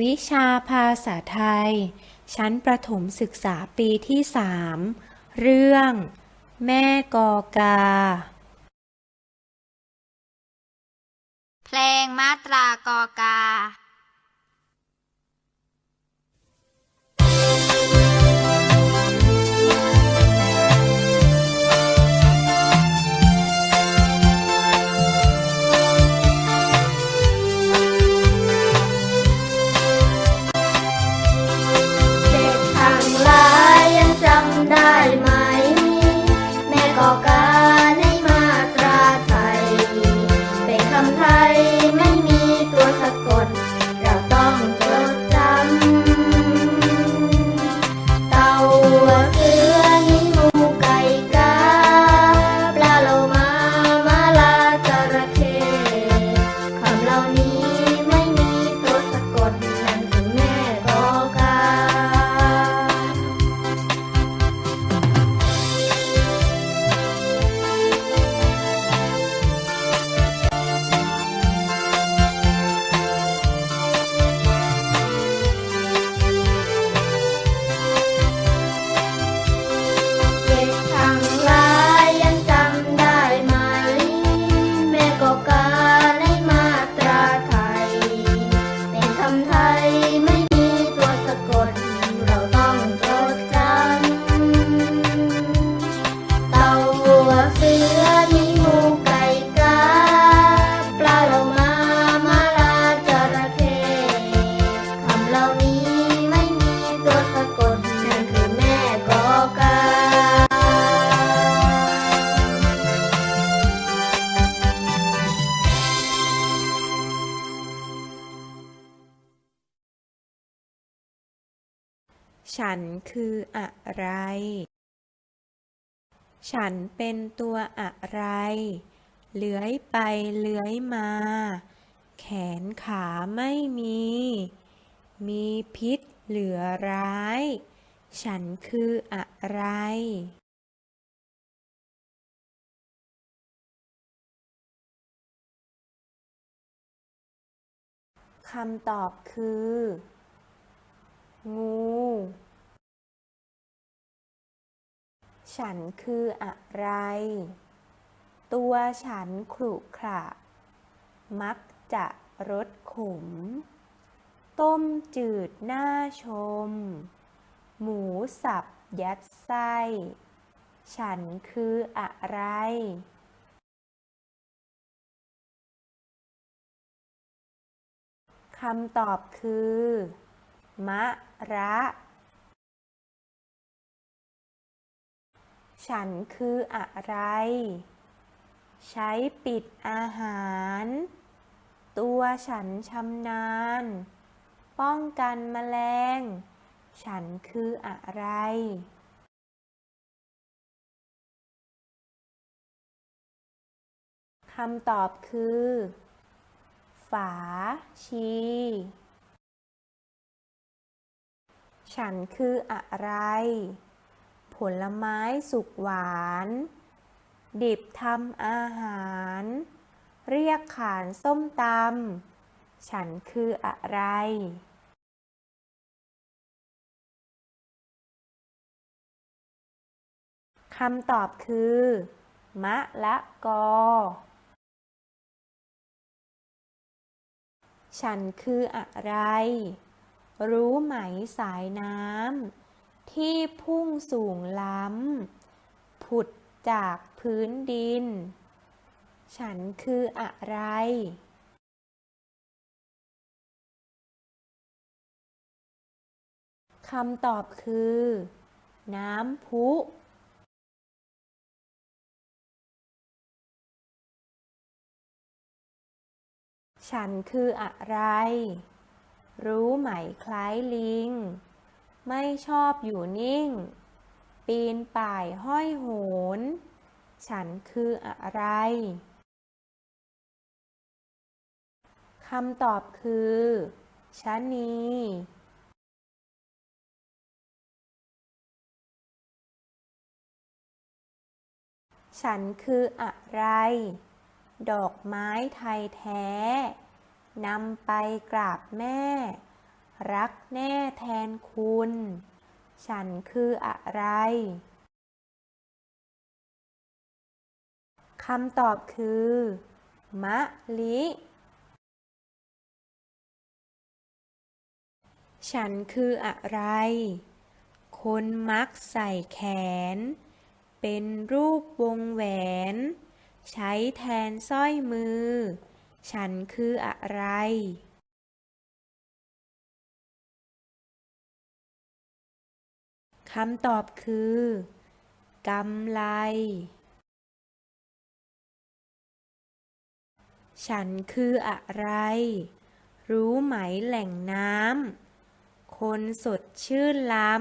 วิชาภาษาไทย ชั้นประถมศึกษาปีที่สามเรื่อง แม่กอกา เพลงมาตรากอกา ฉันคืออะไร ฉันเป็นตัวอะไร เลื้อยไปเลื้อยมา แขนขาไม่มี มีพิษเหลือร้าย ฉันคืออะไร คำตอบคือ งู ฉันคืออะไร ตัวฉันขรุขระ มักจะรสขม ต้มจืดหน้าชม หมูสับยัดไส้ ฉันคืออะไรคำตอบคือ มะระ ฉันคืออะไร ใช้ปิดอาหาร ตัวฉันชำนาญ ป้องกันแมลง ฉันคืออะไร คำตอบคือ ฝาชี ฉันคืออะไร ผลไม้สุกหวาน ดิบทำอาหาร เรียกขานส้มตำ ฉันคืออะไรคำตอบคือ มะละกอ ฉันคืออะไร รู้ไหมสายน้ำที่พุ่งสูงล้ำ ผุดจากพื้นดิน ฉันคืออะไร คำตอบคือ น้ำพุฉันคืออะไร รู้ไหมคล้ายลิง ไม่ชอบอยู่นิ่ง ปีนป่ายห้อยโหน ฉันคืออะไรคำตอบคือชะนีฉันคืออะไร ดอกไม้ไทยแท้ นำไปกราบแม่ รักแน่แทนคุณ ฉันคืออะไร คำตอบคือ มะลิ ฉันคืออะไร คนมักใส่แขน เป็นรูปวงแหวน ใช้แทนสร้อยมือ ฉันคืออะไร คำตอบคือกำไลฉันคืออะไร รู้ไหมแหล่งน้ำ คนสดชื่นล้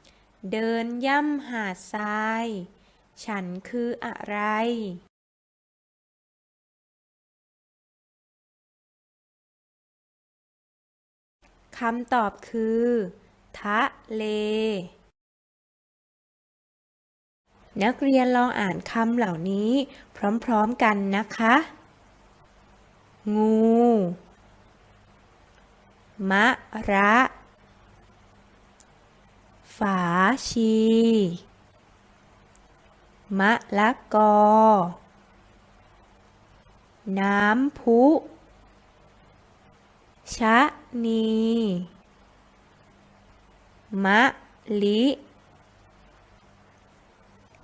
ำ เดินย่ำหาดทราย ฉันคืออะไร คำตอบคือ ทะเล นักเรียนลองอ่านคำเหล่านี้ พร้อมๆกันนะคะ งู มะระ ฝาชี มะละกอ น้ำพุ ชะ นี มะลิ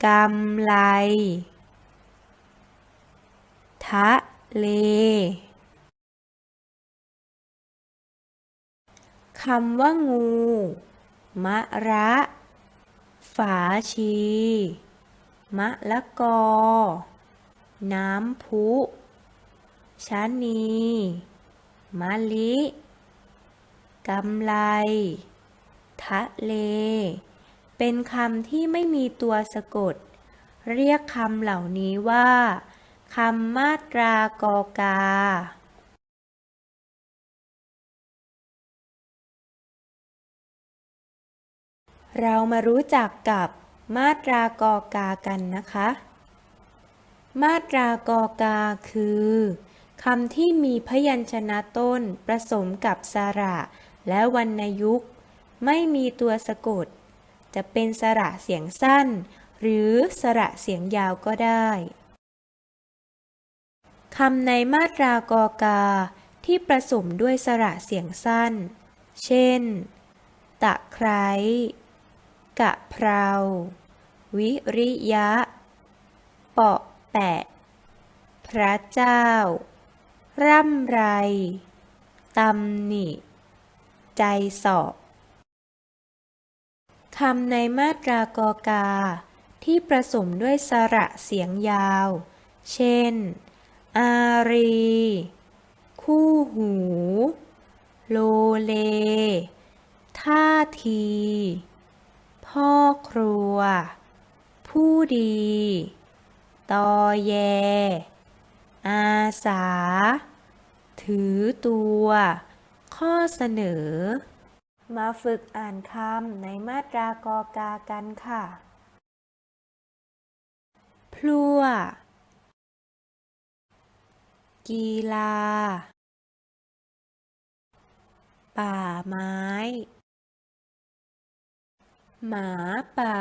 กำไล ทะเล คำว่างู มะระ ฝาชี มะละกอ น้ำพุชะนี มะลิ กำไลทะเล เป็นคำที่ไม่มีตัวสะกด เรียกคำเหล่านี้ว่าคำมาตรากอกา เรามารู้จักกับมาตรากอกากันนะคะ มาตรากอกาคือคำที่มีพยัญชนะต้นผสมกับสระ และวรรณยุกต์ไม่มีตัวสะกด จะเป็นสระเสียงสั้น หรือสระเสียงยาวก็ได้คำในมาตรากอกาที่ผสมด้วยสระเสียงสั้น เช่น ตะไคร้กะเพรา วิริยะ เปาะแปะ พระเจ้า ร่ำไร ตำหนิ ใจสอบ คำในมาตรากอกา ที่ผสมด้วยสระเสียงยาว เช่น อารี คู่หู โลเล ท่าที พ่อครัว ผู้ดี ตอแย อาสา ถือตัว ข้อเสนอ มาฝึกอ่านคำในมาตรากอกากันค่ะ พลัว กีฬา ป่าไม้ หมาป่า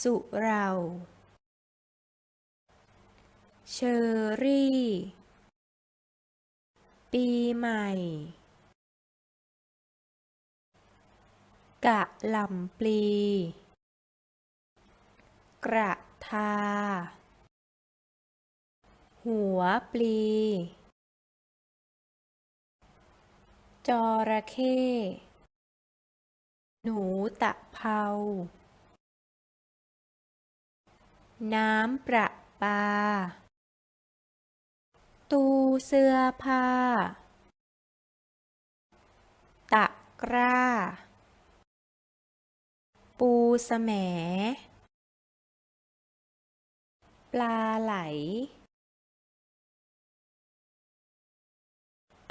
สุเรา เชอรี่ ปีใหม่ กะหล่ำปลี กระทา หัวปลี จระเข้ หนูตะเภา น้ำประปา ตู้เสื้อผ้า ตะกร้า ปูสแหมปลาไหล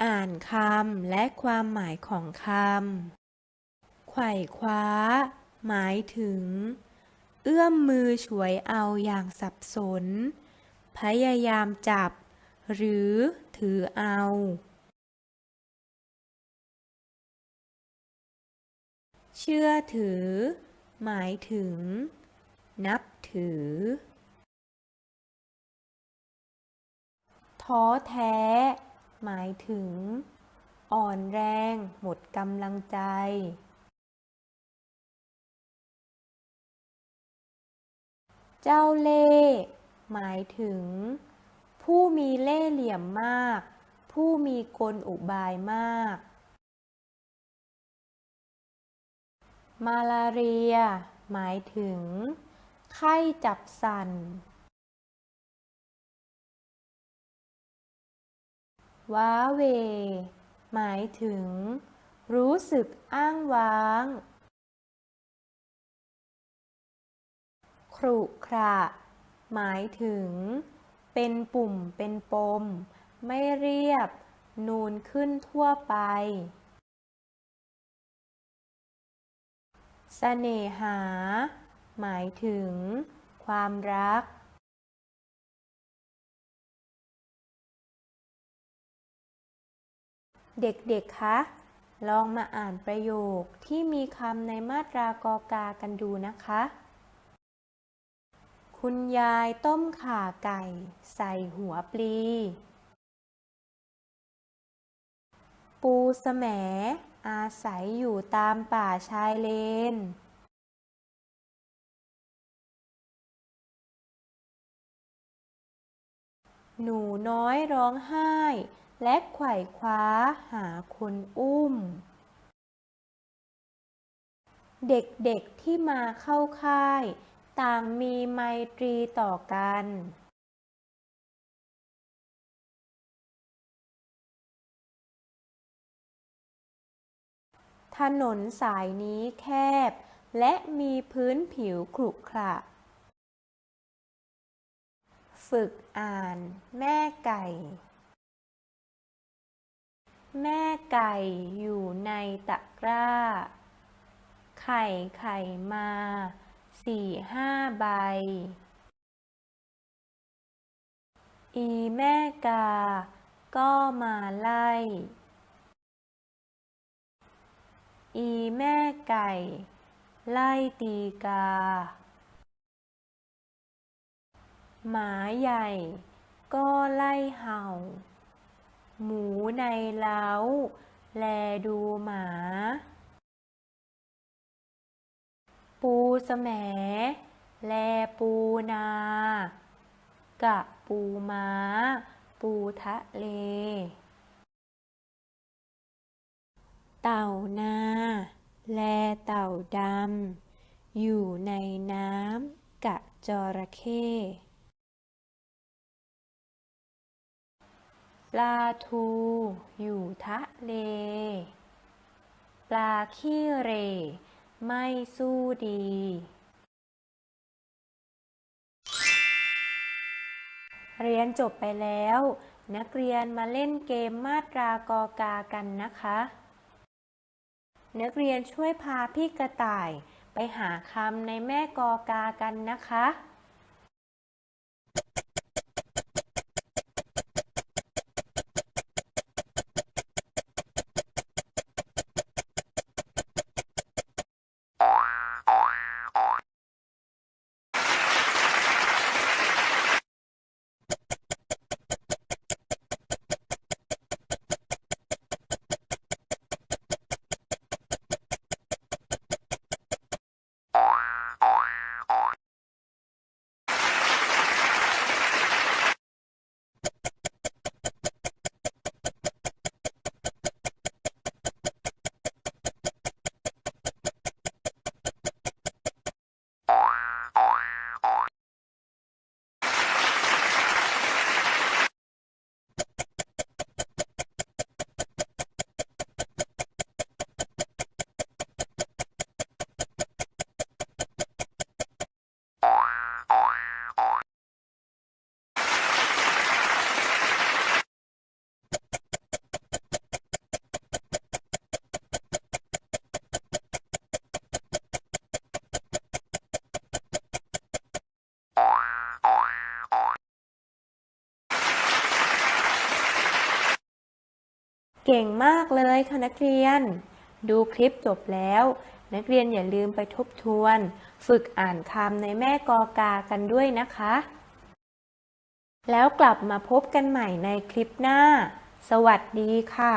อ่านคำและความหมายของคำ ไขว่คว้า หมายถึง เอื้อมมือฉวยเอาอย่างสับสน พยายามจับ หรือถือเอา เชื่อถือ หมายถึง นับถือ ท้อแท้ หมายถึง อ่อนแรง หมดกำลังใจเจ้าเล่หมายถึง ผู้มีเล่ห์เหลี่ยมมาก ผู้มีกลอุบายมาก มาลาเรีย หมายถึง ไข้จับสันว้าเว หมายถึง รู้สึกอ้างว้าง ครุขระหมายถึง เป็นปุ่มเป็นปม ไม่เรียบ นูนขึ้นทั่วไป เสน่หา หมายถึง ความรัก เด็กๆ คะ ลองมาอ่านประโยคที่มีคำในมาตรากอกากันดูนะคะ คุณยายต้มข่าไก่ ใส่หัวปลี ปูแสมอาศัยอยู่ตามป่าชายเลน หนูน้อยร้องไห้ และไขว่คว้าหาคนอุ้ม เด็กๆที่มาเข้าค่าย ต่างมีไมตรีต่อกัน ถนนสายนี้แคบ และมีพื้นผิวขรุขระ ฝึกอ่าน แม่ไก่ แม่ไก่อยู่ในตะกร้า ไข่ไข่มา สี่ห้าใบ อีแม่กา ก็มาไล่ อีแม่ไก่ ไล่ตีกา หมาใหญ่ ก็ไล่เห่า หมูในเล้า แลดูหมา ปูแสมแลปูนา กะปูม้า ปูทะเล เต่านา แลเต่าดำ อยู่ในน้ำกะจระเข้ปลาทู อยู่ทะเล ปลาขี้เร ไม่สู้ดี เรียนจบไปแล้ว นักเรียนมาเล่นเกมมาตรากอกากันนะคะ นักเรียนช่วยพาพี่กระต่ายไปหาคำในแม่กอกากันนะคะ เก่งมากเลยค่ะนักเรียน ดูคลิปจบแล้ว นักเรียนอย่าลืมไปทบทวน ฝึกอ่านคำในแม่กอกากันด้วยนะคะ แล้วกลับมาพบกันใหม่ในคลิปหน้า สวัสดีค่ะ